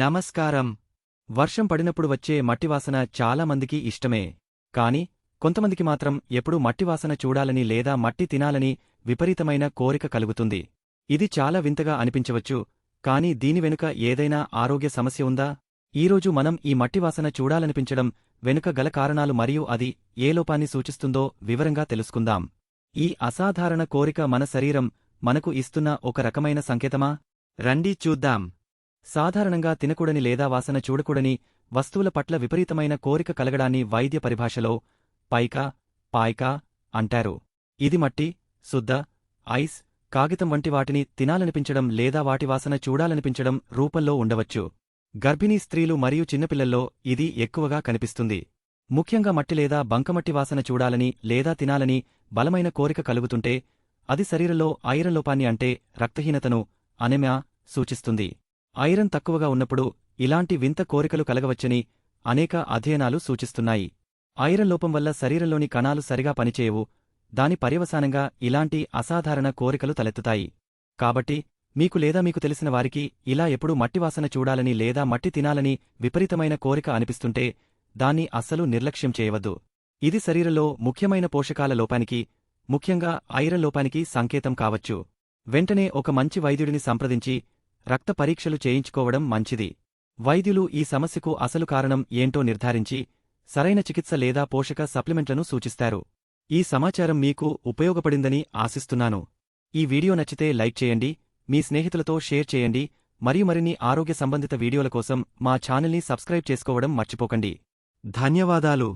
నమస్కారం. వర్షం పడినప్పుడు వచ్చే మట్టివాసన చాలా మందికి ఇష్టమే. కాని కొంతమందికి మాత్రం ఎప్పుడూ మట్టివాసన చూడాలని లేదా మట్టి తినాలని విపరీతమైన కోరిక కలుగుతుంది. ఇది చాలా వింతగా అనిపించవచ్చు కాని దీని వెనుక ఏదైనా ఆరోగ్య సమస్య ఉందా? ఈరోజు మనం ఈ మట్టివాసన చూడాలనిపించడం వెనుక గల కారణాలు మరియు అది ఏ లోపాన్ని సూచిస్తుందో వివరంగా తెలుసుకుందాం. ఈ అసాధారణ కోరిక మన శరీరం మనకు ఇస్తున్న ఒక రకమైన సంకేతమా? రండి చూద్దాం. సాధారణంగా తినకూడని లేదా వాసన చూడకూడని వస్తువుల పట్ల విపరీతమైన కోరిక కలగడాన్ని వైద్య పరిభాషలో పైక పాయ్కా అంటారు. ఇది మట్టి శుద్ధ ఐస్ కాగితం వంటి వాటిని తినాలనిపించడం లేదా వాటి వాసన చూడాలనిపించడం రూపంలో ఉండవచ్చు. గర్భిణీ స్త్రీలు మరియు చిన్నపిల్లల్లో ఇది ఎక్కువగా కనిపిస్తుంది. ముఖ్యంగా మట్టి లేదా బంకమట్టి వాసన చూడాలని లేదా తినాలని బలమైన కోరిక కలుగుతుంటే అది శరీరంలో ఐరన్ లోపాన్ని అంటే రక్తహీనతను అనెమ్యా సూచిస్తుంది. ఐరన్ తక్కువగా ఉన్నప్పుడు ఇలాంటి వింత కోరికలు కలగవచ్చని అనేక అధ్యయనాలు సూచిస్తున్నాయి. ఐరన్ లోపం వల్ల శరీరంలోని కణాలు సరిగా పనిచేయవు దాని పర్యవసానంగా ఇలాంటి అసాధారణ కోరికలు తలెత్తుతాయి. కాబట్టి మీకు లేదా మీకు తెలిసిన వారికి ఇలా ఎప్పుడూ మట్టివాసన చూడాలని లేదా మట్టి తినాలని విపరీతమైన కోరిక అనిపిస్తుంటే దాన్ని అస్సలు నిర్లక్ష్యం చేయవద్దు. ఇది శరీరంలో ముఖ్యమైన పోషకాల లోపానికి ముఖ్యంగా ఐరన్ లోపానికి సంకేతం కావచ్చు. వెంటనే ఒక మంచి వైద్యుడిని సంప్రదించి రక్త పరీక్షలు చేయించుకోవడం మంచిది. వైద్యులు ఈ సమస్యకు అసలు కారణం ఏంటో నిర్ధారించి సరైన చికిత్స లేదా పోషక సప్లిమెంట్లను సూచిస్తారు. ఈ సమాచారం మీకు ఉపయోగపడిందని ఆశిస్తున్నాను. ఈ వీడియో నచ్చితే లైక్ చేయండి మీ స్నేహితులతో షేర్ చేయండి మరియు మరిన్ని ఆరోగ్య సంబంధిత వీడియోల కోసం మా ఛానల్ని సబ్స్క్రైబ్ చేసుకోవడం మర్చిపోకండి. ధన్యవాదాలు.